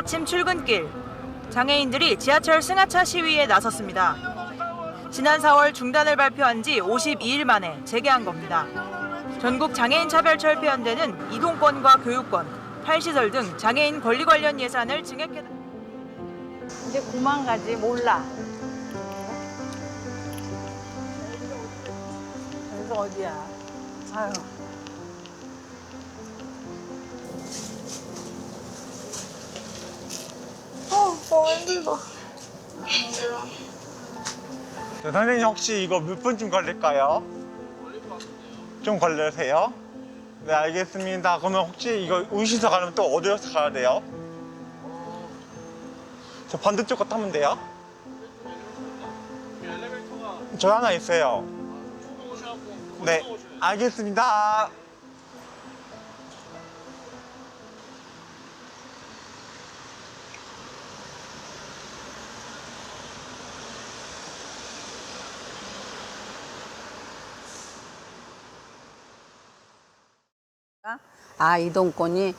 아침 출근길 장애인들이 지하철 승하차 시위에 나섰습니다. 지난 4월 중단을 발표한 지 52일 만에 재개한 겁니다. 전국 장애인 차별 철폐연대는 이동권과 교육권, 탈시설 등 장애인 권리 관련 예산을 증액해 이제 그만 가지 몰라. 여기가 어디야? 아유. 너무 힘들어. 네, 선생님 혹시 이거 몇 분쯤 걸릴까요? 좀 걸리세요? 네 알겠습니다. 그러면 혹시 이거 우시서 가려면 또 어디로 가야 돼요? 저 반대쪽 거 타면 돼요? 저 하나 있어요. 네 알겠습니다. 아, 이동권이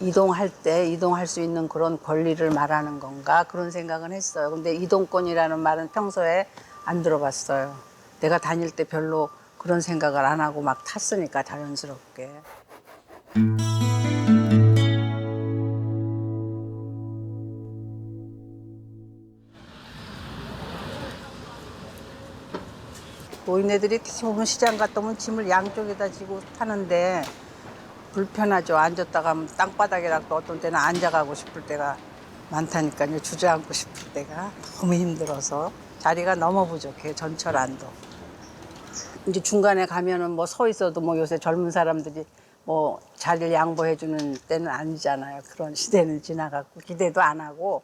이동할 때 이동할 수 있는 그런 권리를 말하는 건가 그런 생각은 했어요. 근데 이동권이라는 말은 평소에 안 들어봤어요. 내가 다닐 때 별로 그런 생각을 안 하고 막 탔으니까 자연스럽게. 노인네들이 대부분 시장 갔다 오면 짐을 양쪽에다 지고 타는데 불편하죠. 앉았다가 하면 땅바닥이라도 어떤 때는 앉아가고 싶을 때가 많다니까요. 주저앉고 싶을 때가 너무 힘들어서 자리가 너무 부족해요. 전철 안도. 이제 중간에 가면은 뭐 서 있어도 뭐 요새 젊은 사람들이 뭐 자리를 양보해 주는 때는 아니잖아요. 그런 시대는 지나갔고 기대도 안 하고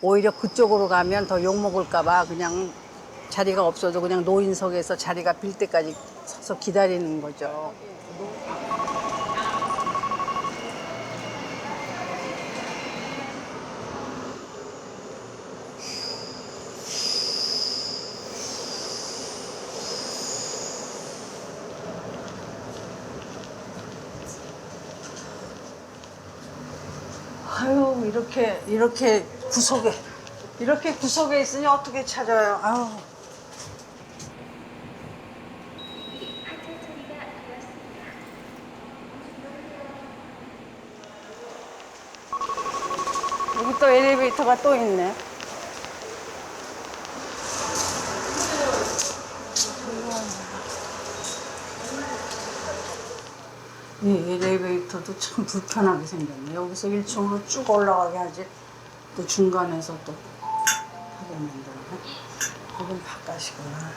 오히려 그쪽으로 가면 더 욕 먹을까봐 그냥 자리가 없어도 그냥 노인석에서 자리가 빌 때까지 서서 기다리는 거죠. 아유 이렇게 이렇게 구석에 이렇게 구석에 있으니 어떻게 찾아요? 아유. 여기 또 엘리베이터가 또 있네. 이 엘리베이터도 참 불편하게 생겼네. 여기서 1층으로 쭉 올라가게 하지. 또 중간에서 또 하게 만들네. 여긴 바깥이구나.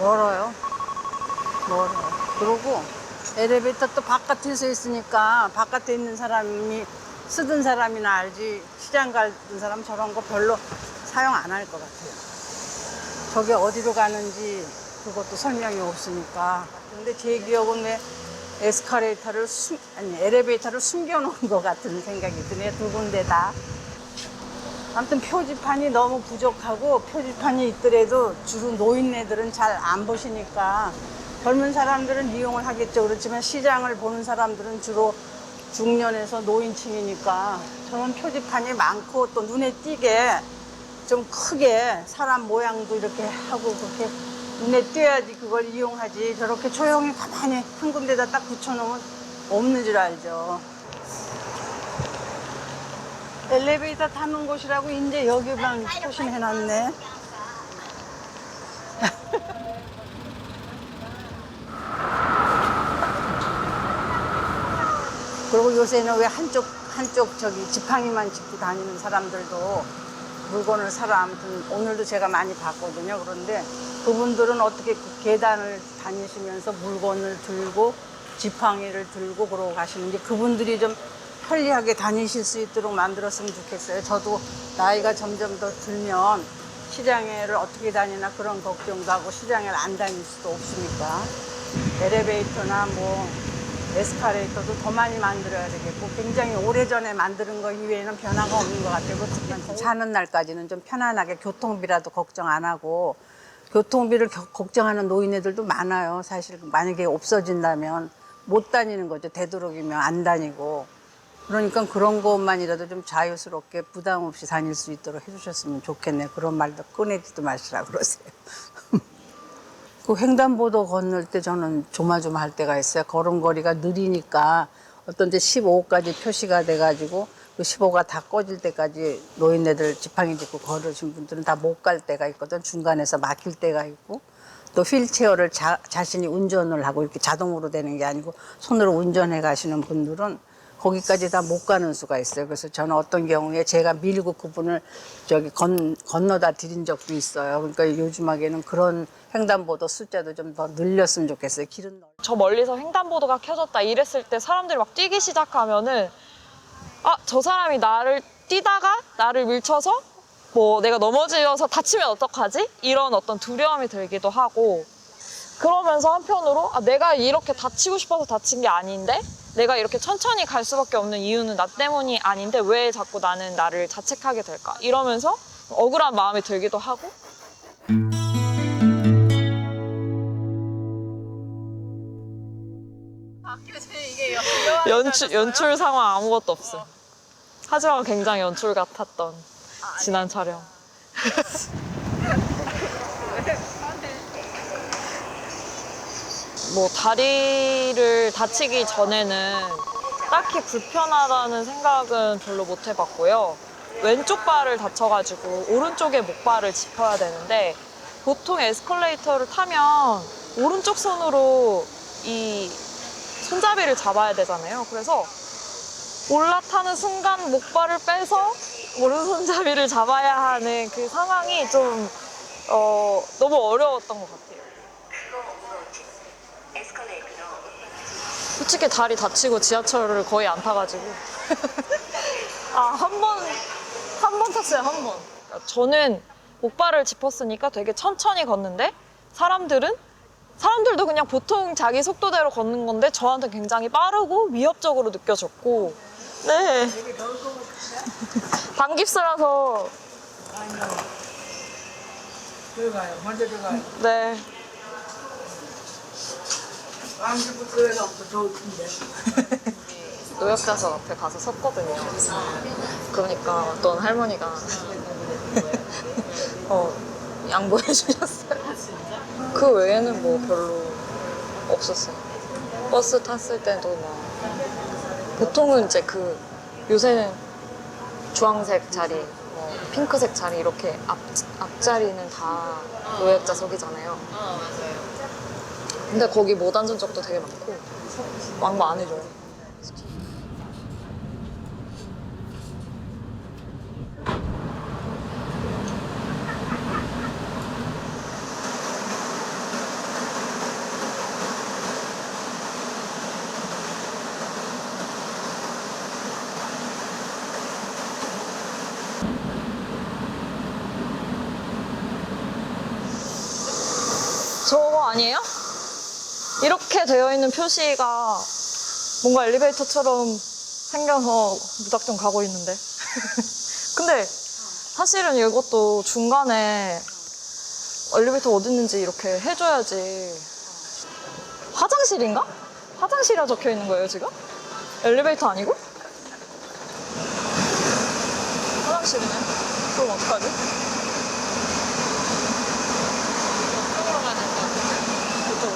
멀어요. 멀어요. 그리고 엘리베이터 또 바깥에서 있으니까 바깥에 있는 사람이 쓰던 사람이나 알지 시장 가는 사람 저런 거 별로 사용 안 할 것 같아요. 저게 어디로 가는지 그것도 설명이 없으니까. 근데 제 기억은 왜 에스카레이터를 숨, 아니 엘리베이터를 숨겨놓은 것 같은 생각이 드네요. 두 군데 다. 아무튼 표지판이 너무 부족하고 표지판이 있더라도 주로 노인네들은 잘 안 보시니까 젊은 사람들은 이용을 하겠죠. 그렇지만 시장을 보는 사람들은 주로 중년에서 노인층이니까 저런 표지판이 많고 또 눈에 띄게 좀 크게 사람 모양도 이렇게 하고 그렇게 눈에 띄어야지 그걸 이용하지 저렇게 조용히 가만히 한 군데다 딱 붙여놓으면 없는 줄 알죠. 엘리베이터 타는 곳이라고 이제 여기만 표시해놨네. 그리고 요새는 왜 한쪽 한쪽 저기 지팡이만 짚고 다니는 사람들도 물건을 사러 아무튼 오늘도 제가 많이 봤거든요. 그런데 그분들은 어떻게 그 계단을 다니시면서 물건을 들고 지팡이를 들고 그러고 가시는지 그분들이 좀 편리하게 다니실 수 있도록 만들었으면 좋겠어요. 저도 나이가 점점 더 들면 시장에를 어떻게 다니나 그런 걱정도 하고 시장을 안 다닐 수도 없으니까 엘리베이터나 뭐 에스카레이터도 더 많이 만들어야 되겠고 굉장히 오래전에 만드는 거 이외에는 변화가 없는 것 같아요. 그렇지만 자는 날까지는 좀 편안하게 교통비라도 걱정 안 하고 교통비를 겨- 걱정하는 노인네들도 많아요. 사실 만약에 없어진다면 못 다니는 거죠. 되도록이면 안 다니고 그러니까 그런 것만이라도 좀 자유스럽게 부담 없이 다닐 수 있도록 해주셨으면 좋겠네. 그런 말도 꺼내지도 마시라 그러세요. 그 횡단보도 건널 때 저는 조마조마할 때가 있어요. 걸음걸이가 느리니까 어떤 데 15까지 표시가 돼가지고 그 15가 다 꺼질 때까지 노인네들 지팡이 짚고 걸으신 분들은 다 못 갈 때가 있거든. 중간에서 막힐 때가 있고 또 휠체어를 자, 자신이 운전을 하고 이렇게 자동으로 되는 게 아니고 손으로 운전해 가시는 분들은 거기까지 다 못 가는 수가 있어요. 그래서 저는 어떤 경우에 제가 밀고 그분을 저기 건, 건너다 드린 적도 있어요. 그러니까 요즘하게는 그런 횡단보도 숫자도 좀 더 늘렸으면 좋겠어요. 길은 넓. 저 멀리서 횡단보도가 켜졌다 이랬을 때 사람들이 막 뛰기 시작하면은 아, 저 사람이 나를 뛰다가 나를 밀쳐서 뭐 내가 넘어지어서 다치면 어떡하지? 이런 어떤 두려움이 들기도 하고 그러면서 한편으로 아, 내가 이렇게 다치고 싶어서 다친 게 아닌데 내가 이렇게 천천히 갈 수밖에 없는 이유는 나 때문이 아닌데 왜 자꾸 나는 나를 자책하게 될까? 이러면서 억울한 마음이 들기도 하고 연출, 연출 상황 아무것도 없음. 하지만 굉장히 연출 같았던 지난 촬영. 뭐 다리를 다치기 전에는 딱히 불편하다는 생각은 별로 못 해봤고요. 왼쪽 발을 다쳐가지고 오른쪽에 목발을 짚어야 되는데 보통 에스컬레이터를 타면 오른쪽 손으로 이 손잡이를 잡아야 되잖아요. 그래서 올라타는 순간 목발을 빼서 오른손잡이를 잡아야 하는 그 상황이 좀 어, 너무 어려웠던 것 같아요. 솔직히 다리 다치고 지하철을 거의 안 타가지고 아 한 번 한 번 탔어요 한 번. 저는 목발을 짚었으니까 되게 천천히 걷는데 사람들은 사람들도 그냥 보통 자기 속도대로 걷는 건데 저한테 굉장히 빠르고 위협적으로 느껴졌고 네 반깁스라서 들어가요. 먼저 들어가요. 네 없어 좋은데. 노약자석 앞에 가서 섰거든요. 그러니까 어떤 할머니가 어, 양보해 주셨어요. 그 외에는 뭐 별로 없었어요. 버스 탔을 때도 막 보통은 이제 그 요새는 주황색 자리, 뭐 핑크색 자리 이렇게 앞 앞자리는 다 노약자석이잖아요. 근데 거기 못 앉은 적도 되게 많고 왕복 안 해줘요. 저거 아니에요? 이렇게 되어 있는 표시가 뭔가 엘리베이터처럼 생겨서 무작정 가고 있는데. 근데 사실은 이것도 중간에 엘리베이터 어디 있는지 이렇게 해줘야지. 화장실인가? 화장실이라 적혀 있는 거예요, 지금? 엘리베이터 아니고? 화장실이네. 그럼 어떡하지? 이쪽으로.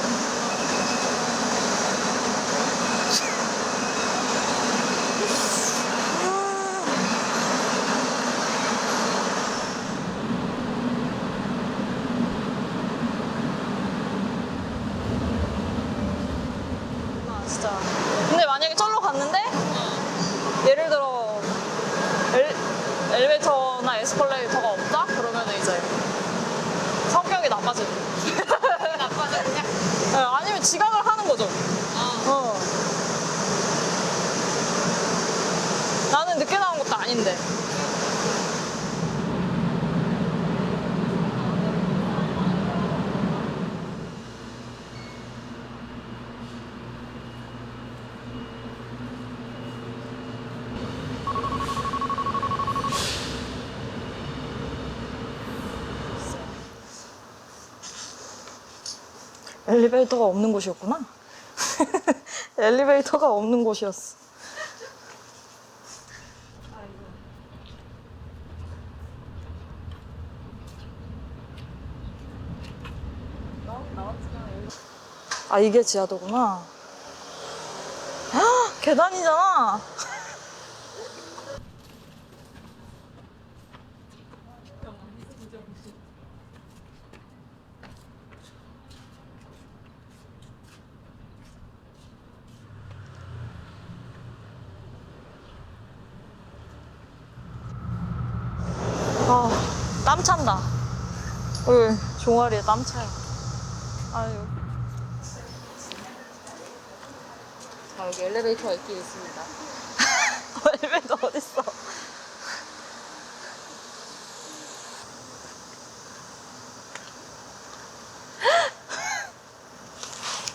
아, 진짜. 근데 만약에 절로 갔는데 예를 들어 엘, 엘리베이터나 에스컬레이터가 없다? 그러면 이제 성격이 나빠지는 나빠져 그냥? 아니면 지각을 하는 거죠. 어. 나는 늦게 아닌데. 엘리베이터가 없는 곳이었구나. 엘리베이터가 없는 곳이었어. 아 이게 지하도구나. 헉, 계단이잖아. 아, 땀 찬다. 여기 종아리에 땀 차요. 아유. 여기 엘리베이터가 있긴 있습니다. 엘리베이터 어딨어?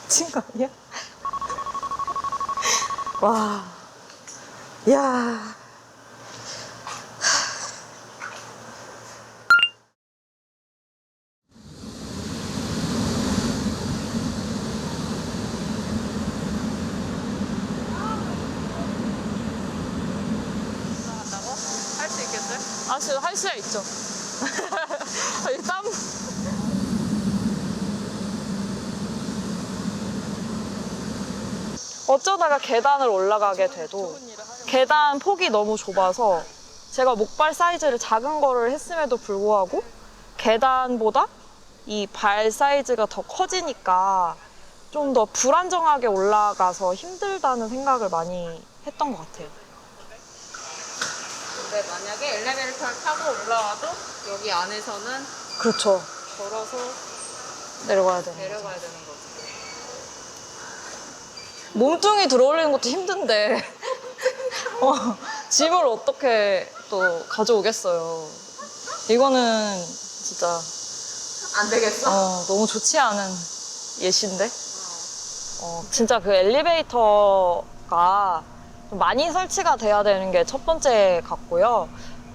미친 거 아니야? 와. 야. 할 수 진짜 할 수야 있죠. 땀. 어쩌다가 계단을 올라가게 돼도 계단 폭이 너무 좁아서 제가 목발 사이즈를 작은 거를 했음에도 불구하고 계단보다 이 발 사이즈가 더 커지니까 좀 더 불안정하게 올라가서 힘들다는 생각을 많이 했던 것 같아요. 근데 만약에 엘리베이터를 타고 올라와도 여기 안에서는 그렇죠. 걸어서 내려가야 되는 거죠. 내려가야 되는 거죠. 몸뚱이 들어올리는 것도 힘든데 어, 짐을 어떻게 또 가져오겠어요. 이거는 진짜 안 되겠어? 어, 너무 좋지 않은 예시인데. 어, 진짜 그 엘리베이터가 좀 많이 설치가 돼야 되는 게 첫 번째 같고요.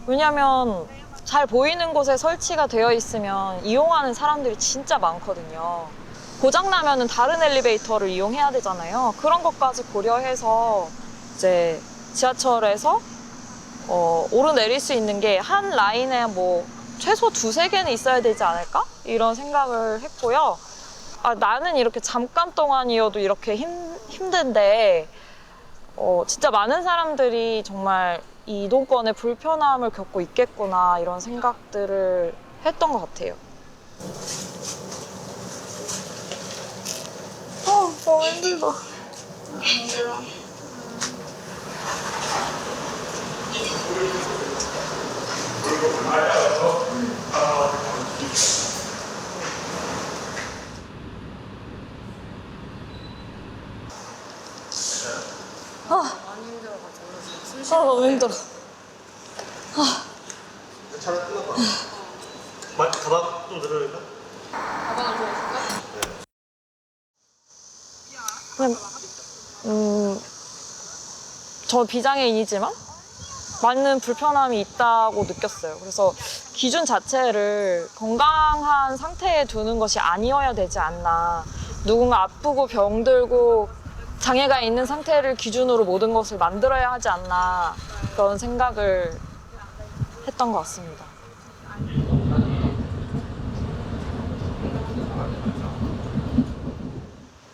왜냐면 잘 보이는 곳에 설치가 되어 있으면 이용하는 사람들이 진짜 많거든요. 고장나면은 다른 엘리베이터를 이용해야 되잖아요. 그런 것까지 고려해서 이제 지하철에서 어, 오르내릴 수 있는 게 한 라인에 뭐 최소 두세 개는 있어야 되지 않을까? 이런 생각을 했고요. 아, 나는 이렇게 잠깐 동안이어도 이렇게 힘, 힘든데, 어, 진짜 많은 사람들이 정말 이 이동권의 불편함을 겪고 있겠구나, 이런 생각들을 했던 것 같아요. 어, 너무 힘들다. 아, 너무 힘들어. 마, 가방 좀 들어올까? 그냥, 음, 저 비장애인이지만 많은 불편함이 있다고 느꼈어요. 그래서 기준 자체를 건강한 상태에 두는 것이 아니어야 되지 않나. 누군가 아프고 병들고 장애가 있는 상태를 기준으로 모든 것을 만들어야 하지 않나. 그런 생각을 했던 것 같습니다.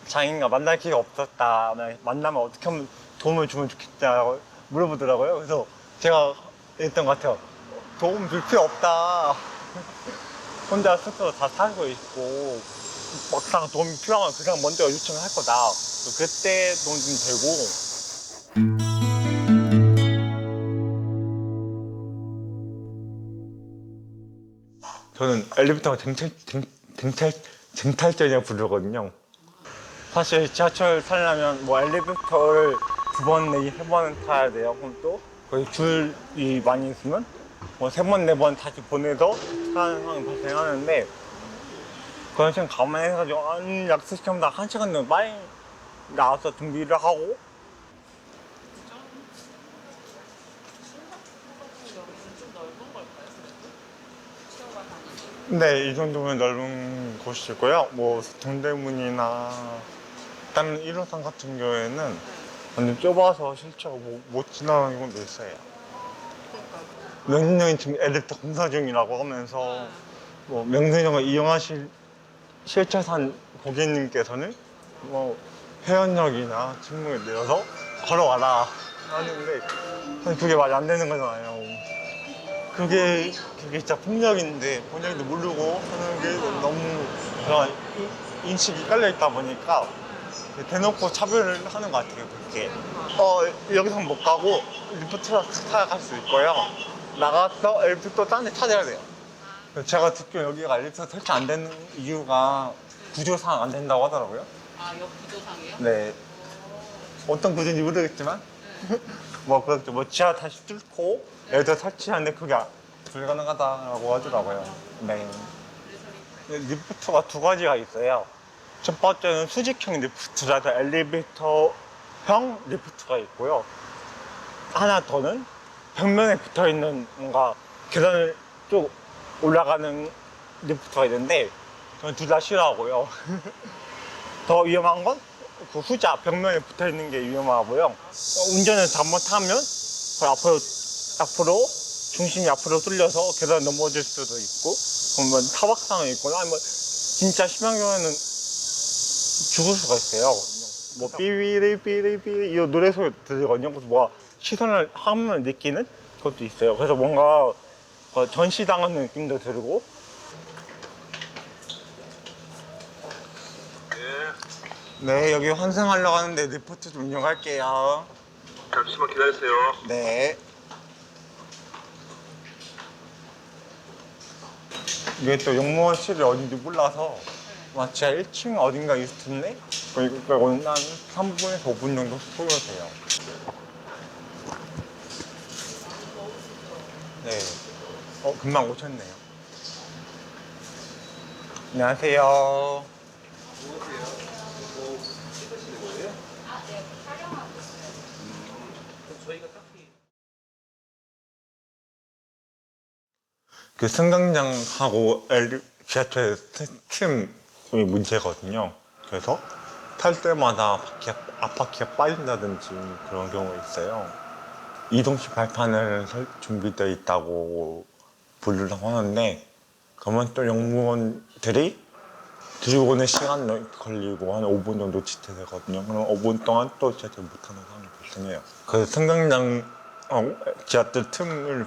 장인과 만날 기회가 없었다. 만나면 어떻게 하면 도움을 주면 좋겠다고 물어보더라고요. 그래서 제가 했던 것 같아요. 도움 줄 필요 없다. 혼자 스스로 다 살고 있고 막상 도움이 필요하면 그냥 먼저 요청할 거다. 그때 좀 되고 저는 엘리베이터가 쟁탈, 쟁, 쟁탈, 쟁탈전이라고 부르거든요. 사실 지하철 타려면 뭐 엘리베이터를 두 번 내지 세 번 타야 돼요. 그럼 또 거의 줄이 많이 있으면 뭐 세 번, 네 번 다시 보내서 타는 상황이 발생하는데 그런 시간 감안해가지고 아니 약속시켜면 한 시간 정도 빨리 나와서 준비를 하고 네, 이 정도면 넓은 곳이고요. 뭐 동대문이나 다른 1호선 같은 경우에는 완전 좁아서 실제로 못, 못 지나가는 경우도 있어요. 명승형이 지금 엘리베이터 공사 중이라고 하면서 뭐 명승형을 이용하실 실차산 고객님께서는 뭐 해안역이나 충무에 내려서 걸어와라 하는데 사실 그게 말이 안 되는 거잖아요. 그게 그게 진짜 폭력인데 폭력인데 모르고 하는 게 너무 그런 이- 인식이 깔려 있다 보니까 대놓고 차별을 하는 것 같아요. 그게 어 여기서 못 가고 리프트 타야 갈수 있고요. 나가서 엘리프트 딴데 찾아야 돼요. 제가 듣기로 여기가 엘리프트 설치 안 되는 이유가 구조상 안 된다고 하더라고요. 아, 옆 구조상이에요? 네. 어떤 구조인지 모르겠지만 뭐 그렇죠. 뭐 지하 다시 뚫고 애들 설치하는데 그게 아- 불가능하다고 하더라고요. 네. 근데 리프트가 두 가지가 있어요. 첫 번째는 수직형 리프트라서 엘리베이터형 리프트가 있고요. 하나 더는 벽면에 붙어 있는 뭔가 계단을 쭉 올라가는 리프트가 있는데 저는 둘 다 싫어하고요. 더 위험한 건 그 후자 벽면에 붙어 있는 게 위험하고요. 어, 운전을 잘못하면 그 앞으로 앞으로 중심이 앞으로 뚫려서 계단 넘어질 수도 있고 그러면 타박상이 있거나 아니면 진짜 심한 경우에는 죽을 수가 있어요. 뭐 삐리리 삐리리 이 노래 소리 들리거든요. 그래서 뭐 시선을 하면 느끼는 것도 있어요. 그래서 뭔가 어, 전시당하는 느낌도 들고 네 여기 환승하려고 하는데 리포트 좀 이용할게요. 잠시만 기다리세요. 네. 이게 또 용무원실이 어딘지 몰라서 막 지하 1층 어딘가 있을 텐데 그러니까 오늘 한 3분에서 5분 정도 소요돼요. 네. 어 금방 오셨네요. 안녕하세요. 그 승강장하고 지하철 틈이 문제거든요. 그래서 탈 때마다 바퀴, 앞바퀴가 빠진다든지 그런 경우가 있어요. 이동식 발판을 설- 준비되어 있다고 부르려고 하는데 그러면 또 영무원들이 들고 오는 시간 걸리고 한 5분 정도 지체되거든요. 그럼 5분 동안 또 지하철 못하는 상황이 발생해요. 그래서 승강장 어, 지하철 틈을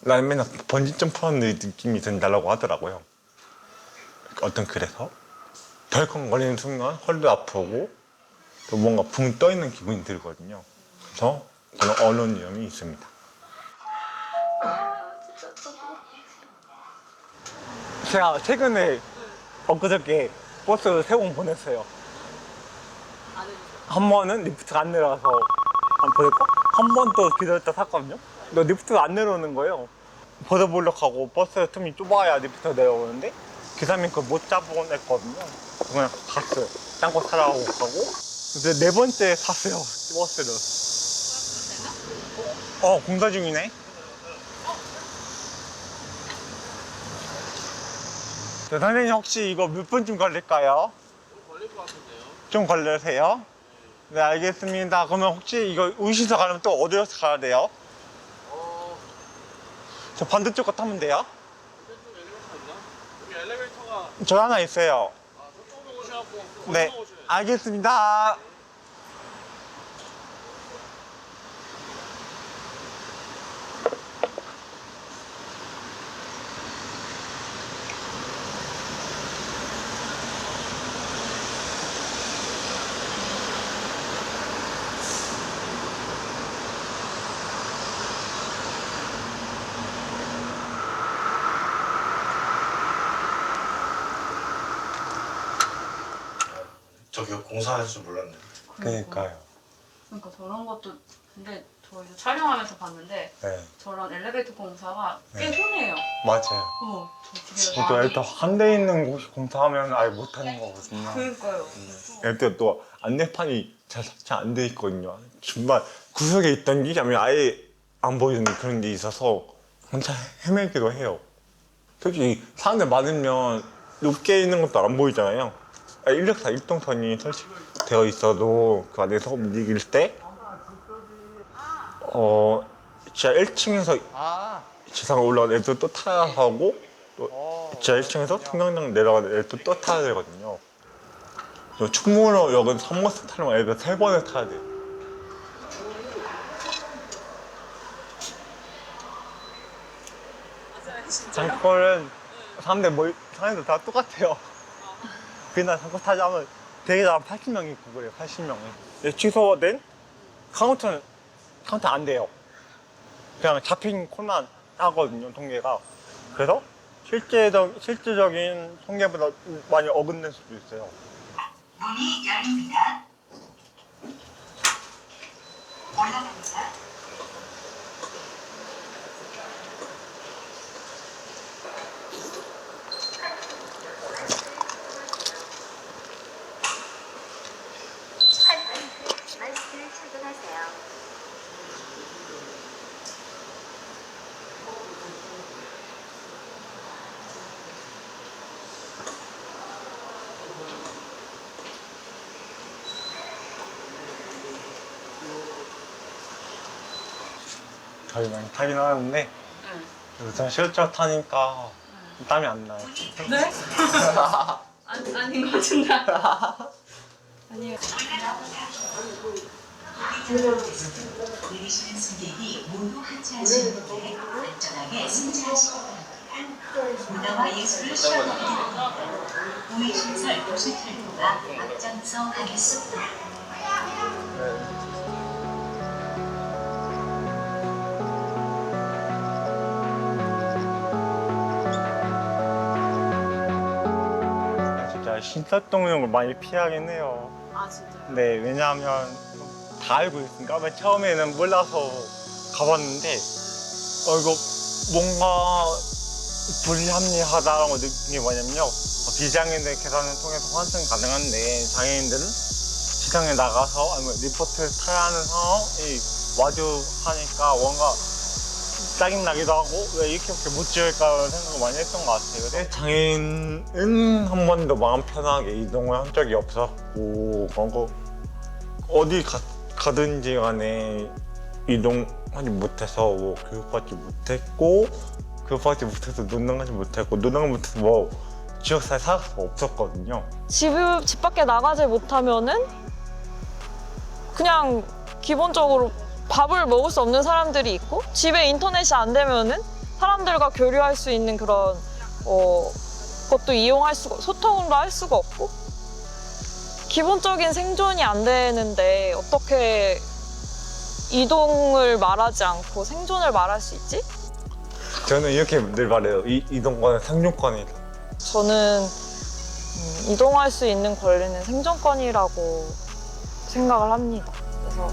나는 맨날 번지 점프하는 느낌이 든다고 하더라고요. 어떤 글에서 덜컹거리는 순간 허리도 아프고 또 뭔가 붕 떠 있는 기분이 들거든요. 그래서 그런 언론 위험이 있습니다. 제가 최근에 엊그저께 버스 세 번 보냈어요. 한 번은 리프트가 안 내려와서 안 보냈고 한 번 또 기다렸다 탔거든요. 근데 리프트가 안 내려오는 거예요. 벗어보려고 하고 버스 틈이 좁아야 리프트가 내려오는데 기사님 그걸 못 잡아냈거든요. 그냥 갔어요. 딴 거 사라고 가고 근데 네 번째 탔어요. 버스를. 어 공사 중이네. 저 선생님 혹시 이거 몇 분쯤 걸릴까요? 걸릴 것 같은데요. 좀 걸리세요? 네 알겠습니다. 그러면 혹시 이거 우시서 가려면 또 어디로 가야 돼요? 저 반대쪽 거 타면 돼요? 여기 엘리베이터가 저 하나 있어요. 저쪽으로 오셔갖고 네, 알겠습니다. 공사할 줄 몰랐네. 그러니까요. 그러니까 저런 것도 근데 저희도 촬영하면서 봤는데 네, 저런 엘리베이터 공사가 꽤 네. 흔해요. 맞아요. 어, 저 집에 저도 일단 한대 있는 곳이 공사하면 아예 못하는 거거든요. 그러니까요. 일단 또 안내판이 잘 설치 안돼 있거든요. 중간 구석에 있던 게 아니면 아예 안 보이는 그런 게 있어서 혼자 헤매기도 해요. 솔직히 사람들 많으면 높게 있는 것도 안 보이잖아요. 164 일동선이 설치되어 있어도 그 안에서 움직일 때, 어, 지하 1층에서 지상으로 올라온 애들 또 타야 하고, 또 지하 1층에서 통영역 내려가는 또, 또 타야 되거든요. 저 충무로역은 3번씩 타려면 애들 3번을 타야 돼요. 장거리는 사람들 뭐 사람들 다 똑같아요. 그날 타자면 되게 다 80명이 있고 그래요. 80명이. 네, 취소된 카운트는 카운트 안 돼요. 그냥 잡힌 콜만 하거든요, 통계가. 그래서 실제적, 실질적인 통계보다 많이 어긋낼 수도 있어요. 문이 열립니다. 올라갑니다. 마스크를 착용하세요. 저희 많이 타긴 하는데, 요즘 실제 타니까 땀이 안 나요. 아니, 아닌 것 같은데. 내리시는 승객이 모두 하차하시는데 안전하게 승차하시기 바랍니다. 문화와 예술을 시연하게 됩니다. 우회신설 도시 탈도가 앞장서 하겠습니다. 신사동역을 많이 피하긴 해요. 아, 진짜요? 네, 왜냐하면 다 알고 있으니까. 맨 처음에는 몰라서 가봤는데, 어, 이거 뭔가 불합리하다라고 느낀 게 뭐냐면요. 어, 비장애인들 계산을 통해서 환승 가능한데, 장애인들은 시장에 나가서 아니면 리포트를 타야 하는 상황이 마주하니까 뭔가 짜증나기도 하고 왜 이렇게 밖에 못 지을까 생각을 많이 했던 것 같아요. 근데 장애인은 한 번도 마음 편하게 이동을 한 적이 없었고 뭔가 어디 가, 가든지 간에 이동하지 못해서 뭐 교육받지 못했고 교육받지 못해서 노능하지 못했고 노능 못해서 뭐 지역사회 살을 수가 없었거든요. 집, 집 밖에 나가지 못하면은 그냥 기본적으로 밥을 먹을 수 없는 사람들이 있고 집에 인터넷이 안 되면은 사람들과 교류할 수 있는 그런 어, 것도 이용할 수가 소통도 할 수가 없고 기본적인 생존이 안 되는데 어떻게 이동을 말하지 않고 생존을 말할 수 있지? 저는 이렇게 늘 말해요. 이, 이동권은 생존권이다. 저는 음, 이동할 수 있는 권리는 생존권이라고 생각을 합니다. 그래서